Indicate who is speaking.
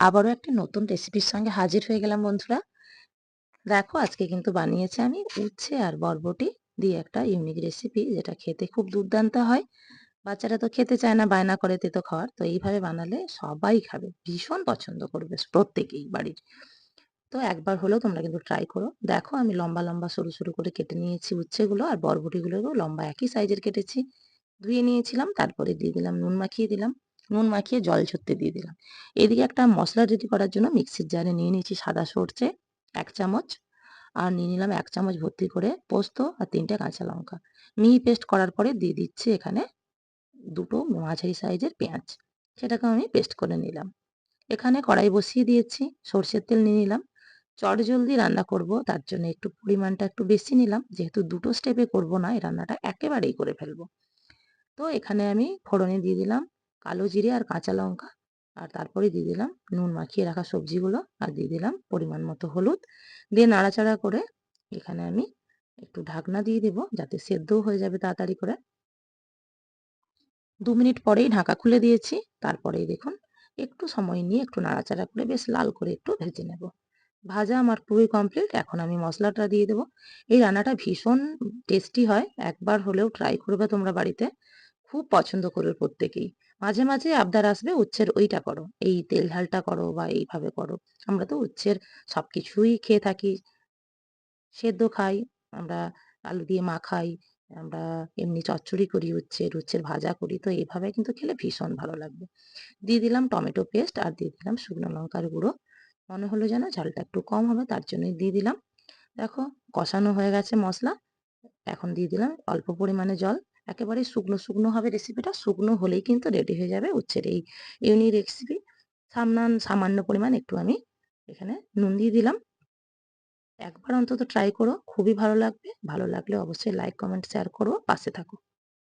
Speaker 1: আবারও একটি নতুন রেসিপির সঙ্গে হাজির হয়ে গেলাম, বন্ধুরা। দেখো, আজকে কিন্তু বানিয়েছি আমি উচ্ছে আর বরবটি দিয়ে একটা ইউনিক রেসিপি যেটা খেতে খুব দুর্দান্ত হয়। বাচ্চারা তো খেতে চায় না, বায়না করে তেতো খাওয়ার। তো এইভাবে বানালে সবাই খাবে, ভীষণ পছন্দ করবে প্রত্যেকেই বাড়ির। তো একবার হলেও তোমরা কিন্তু ট্রাই করো। দেখো, আমি লম্বা লম্বা সরু সরু করে কেটে নিয়েছি উচ্ছেগুলো আর বরবটিগুলোকেও লম্বা একই সাইজের কেটেছি। ধুয়ে নিয়েছিলাম, তারপরে দিয়ে দিলাম, নুন মাখিয়ে দিলাম। নুন মাখিয়ে জল ঝরতে দিয়ে দিলাম। এদিকে একটা মশলা রেডি করার জন্য মিক্সির জারে নিয়ে নিয়েছি সাদা সরষে, এক চামচ, আর নিয়ে নিলাম এক চামচ ভর্তি করে পোস্ত আর তিনটে কাঁচা লঙ্কা। মিহি পেস্ট করার পরে দিয়ে দিচ্ছি এখানে দুটো মাঝারি সাইজের পেঁয়াজ। সেটাকে আমি পেস্ট করে নিলাম। এখানে কড়াই বসিয়ে দিয়েছি, সর্ষের তেল নিয়ে নিলাম। চট জলদি রান্না করব, তার জন্য একটু পরিমাণটা একটু বেশি নিলাম। যেহেতু দুটো স্টেপে করব না, এই রান্নাটা একেবারেই করে ফেলব। তো এখানে আমি ফোড়নে দিয়ে দিলাম কালো জিরে আর কাঁচা লঙ্কা। আর তারপরে দিয়ে দিলাম নুন মাখিয়ে রাখা সবজিগুলো। আর দিয়ে দিলাম পরিমাণ মতো হলুদ। দিয়ে নাড়াচাড়া করে এখানে আমি একটু ঢাকনা দিয়ে দেবো যাতে সেদ্ধও হয়ে যাবে তাড়াতাড়ি করে। দু মিনিট পরেই ঢাকা খুলে দিয়েছি। তারপরেই দেখুন একটু সময় নিয়ে একটু নাড়াচাড়া করে বেশ লাল করে একটু ভেজে নেব। ভাজা আমার পুরোই কমপ্লিট। এখন আমি মশলাটা দিয়ে দেবো। এই রান্নাটা ভীষণ টেস্টি হয়। একবার হলেও ট্রাই করবে তোমরা বাড়িতে। খুব পছন্দ করবে প্রত্যেকেই। মাঝে মাঝে আবদার আসবে, উচ্ছের ওইটা করো। এই তেল ঝালটা করো বা এইভাবে করো। আমরা তো উচ্ছের সবকিছুই খেয়ে থাকি। সেদ্ধ খাই, আমরা আলু দিয়ে মাখাই আমরা এমনি চচ্চড়ি করি উচ্ছের উচ্ছের ভাজা করি, তো এইভাবে কিন্তু খেলে ভীষণ ভালো লাগবে। দিয়ে দিলাম টমেটো পেস্ট আর দিয়ে দিলাম শুকনো লঙ্কার গুঁড়ো। মনে হলো যেন ঝালটা একটু কম হবে, তার জন্যই দিয়ে দিলাম। দেখো, কষানো হয়ে গেছে মশলা। এখন দিয়ে দিলাম অল্প পরিমাণে জল। একেবারে শুকনো শুকনো হবে রেসিপিটা শুকনো হলেই কিন্তু রেডি হয়ে যাবে উচ্ছের এই ইউনি রেসিপি সামনান সামান্য পরিমাণ একটু আমি এখানে নুন দিয়ে দিলাম। একবার অন্তত ট্রাই করো, খুবই ভালো লাগবে। ভালো লাগলে অবশ্যই লাইক কমেন্ট শেয়ার করো, পাশে থাকো।